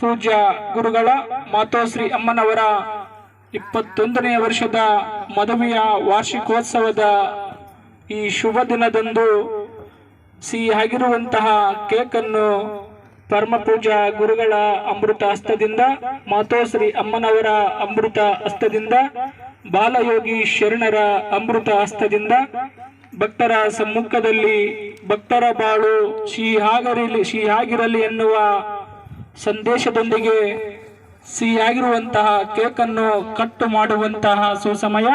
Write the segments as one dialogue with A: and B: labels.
A: ಪೂಜ್ಯ ಗುರುಗಳ ಮಾತೋಶ್ರೀ ಅಮ್ಮನವರ ಇಪ್ಪತ್ತೊಂದನೆಯ ವರ್ಷದ ಮದುವೆಯ ವಾರ್ಷಿಕೋತ್ಸವದ ಈ ಶುಭ ದಿನದಂದು ಸಿಹಿಯಾಗಿರುವಂತಹ ಕೇಕನ್ನು ಪರಮಪೂಜಾ ಗುರುಗಳ ಅಮೃತ ಹಸ್ತದಿಂದ, ಮಾತೋಶ್ರೀ ಅಮ್ಮನವರ ಅಮೃತ ಹಸ್ತದಿಂದ, ಬಾಲಯೋಗಿ ಶರಣರ ಅಮೃತ ಹಸ್ತದಿಂದ, ಭಕ್ತರ ಸಮ್ಮುಖದಲ್ಲಿ ಭಕ್ತರ ಬಾಳು ಸಿಹಿಯಾಗಿರಲಿ ಸಿಹಿಯಾಗಿರಲಿ ಎನ್ನುವ ಸಂದೇಶದೊಂದಿಗೆ ಸಿಹಿಯಾಗಿರುವಂತಹ ಕೇಕನ್ನು ಕಟ್ಟು ಮಾಡುವಂತಹ ಸುಸಮಯ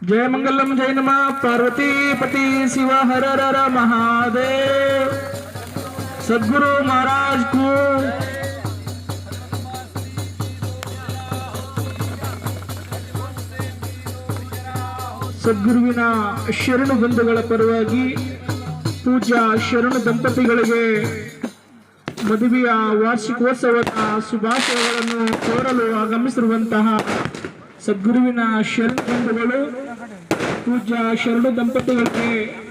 A: जय मंगलम जय नमः पार्वती पति शिव हर हर महादेव सदगुरु महाराज को ಸದ್ಗುರುವಿನ ಶರಣು ಬಂಧುಗಳ ಪರವಾಗಿ ಪೂಜಾ ಶರಣು ದಂಪತಿಗಳಿಗೆ ಮದುವೆಯ ವಾರ್ಷಿಕೋತ್ಸವದ ಶುಭಾಶಯಗಳನ್ನು ಕೋರಲು ಆಗಮಿಸಿರುವಂತಹ ಸದ್ಗುರುವಿನ ಶರಣ ಬಂಧುಗಳು ಪೂಜಾ ಶರಣು ದಂಪತಿಗಳಿಗೆ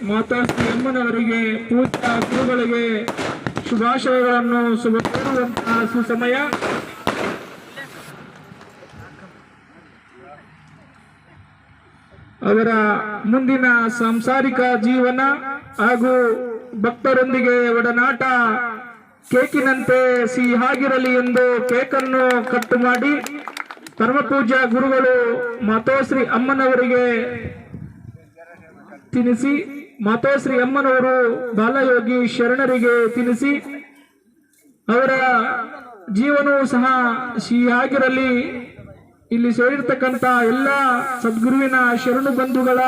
A: ಮಾತಾಶ್ರೀ ಅಮ್ಮನವರಿಗೆ ಪೂಜಾ ಗುರುಗಳಿಗೆ ಶುಭಾಶಯಗಳನ್ನು ಶುಭ ಕೋರುವಂತಹ ಸುಸಮಯ ಅವರ ಮುಂದಿನ ಸಾಂಸಾರಿಕ ಜೀವನ ಹಾಗೂ ಭಕ್ತರೊಂದಿಗೆ ಒಡನಾಟ ಕೇಕಿನಂತೆ ಸಿಹಿಯಾಗಿರಲಿ ಎಂದು ಕೇಕನ್ನು ಕಟ್ ಮಾಡಿ ಪರಮಪೂಜ್ಯ ಗುರುಗಳು ಮಾತೋಶ್ರೀ ಅಮ್ಮನವರಿಗೆ ತಿನಿಸಿ, ಮಾತೋಶ್ರೀ ಅಮ್ಮನವರು ಬಾಲಯೋಗಿ ಶರಣರಿಗೆ ತಿನಿಸಿ, ಅವರ ಜೀವನವೂ ಸಹ ಸಿಹಿಯಾಗಿರಲಿ ಇಲ್ಲಿ ಸೇರಿರ್ತಕ್ಕಂಥ ಎಲ್ಲ ಸದ್ಗುರುವಿನ ಶರಣು ಬಂಧುಗಳ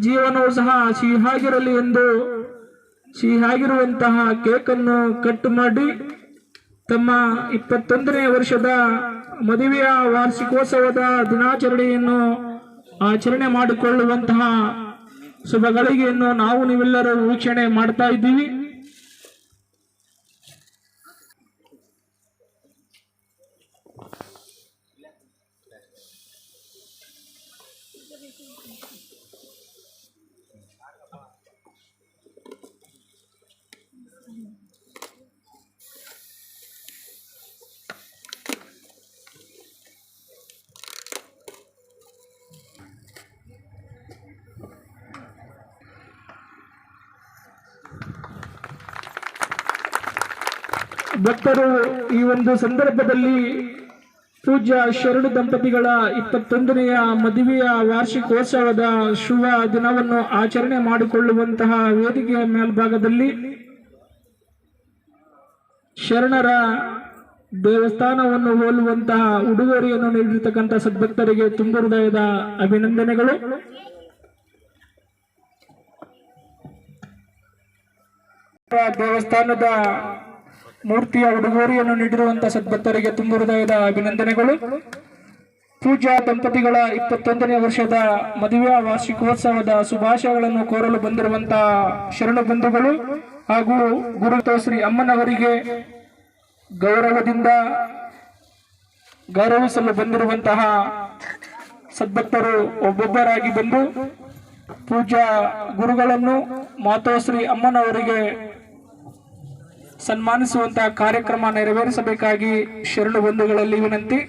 A: ಜೀವನವೂ ಸಹ ಸಿಹಿಯಾಗಿರಲಿ ಎಂದು ಸಿಹಿಯಾಗಿರುವಂತಹ ಕೇಕನ್ನು ಕಟ್ ಮಾಡಿ ತಮ್ಮ ಇಪ್ಪತ್ತೊಂದನೇ ವರ್ಷದ ಮದುವೆಯ ವಾರ್ಷಿಕೋತ್ಸವದ ದಿನಾಚರಣೆಯನ್ನು ಆಚರಣೆ ಮಾಡಿಕೊಳ್ಳುವಂತಹ ಶುಭಗಳಿಗೆಯನ್ನು ನಾವು ನೀವೆಲ್ಲರೂ ವೀಕ್ಷಣೆ ಮಾಡ್ತಾ ಇದ್ದೀವಿ. ಭಕ್ತರು ಈ ಒಂದು ಸಂದರ್ಭದಲ್ಲಿ ಪೂಜ್ಯ ಶರಣ ದಂಪತಿಗಳ ಇಪ್ಪತ್ತೊಂದನೆಯ ಮದುವೆಯ ವಾರ್ಷಿಕೋತ್ಸವದ ಶುಭ ದಿನವನ್ನು ಆಚರಣೆ ಮಾಡಿಕೊಳ್ಳುವಂತಹ ವೇದಿಕೆಯ ಮೇಲ್ಭಾಗದಲ್ಲಿ ಶರಣರ ದೇವಸ್ಥಾನವನ್ನು ಹೋಲುವಂತಹ ಉಡುಗೊರೆಯನ್ನು ನೀಡಿರ್ತಕ್ಕಂಥ ಸದ್ಭಕ್ತರಿಗೆ ತುಂಬ ಹೃದಯದ ಅಭಿನಂದನೆಗಳು. ದೇವಸ್ಥಾನದ ಮೂರ್ತಿಯ ಉಡುಗೊರೆಯನ್ನು ನೀಡಿರುವಂತಹ ಸದ್ಭಕ್ತರಿಗೆ ತುಂಬ ಹೃದಯದ ಅಭಿನಂದನೆಗಳು. ಪೂಜಾ ದಂಪತಿಗಳ ಇಪ್ಪತ್ತೊಂದನೇ ವರ್ಷದ ಮದುವೆ ವಾರ್ಷಿಕೋತ್ಸವದ ಶುಭಾಶಯಗಳನ್ನು ಕೋರಲು ಬಂದಿರುವಂತಹ ಶರಣ ಬಂಧುಗಳು ಹಾಗೂ ಗುರುತ ಶ್ರೀ ಅಮ್ಮನವರಿಗೆ ಗೌರವದಿಂದ ಗೌರವಿಸಲು ಬಂದಿರುವಂತಹ ಸದ್ಭಕ್ತರು ಒಬ್ಬೊಬ್ಬರಾಗಿ ಬಂದು ಪೂಜಾ ಗುರುಗಳನ್ನು ಮಾತೋಶ್ರೀ ಅಮ್ಮನವರಿಗೆ ಸನ್ಮಾನಿಸುವಂತಹ ಕಾರ್ಯಕ್ರಮ ನೆರವೇರಿಸಬೇಕಾಗಿ ಶರಣು ಬಂಧುಗಳಲ್ಲಿ ವಿನಂತಿ.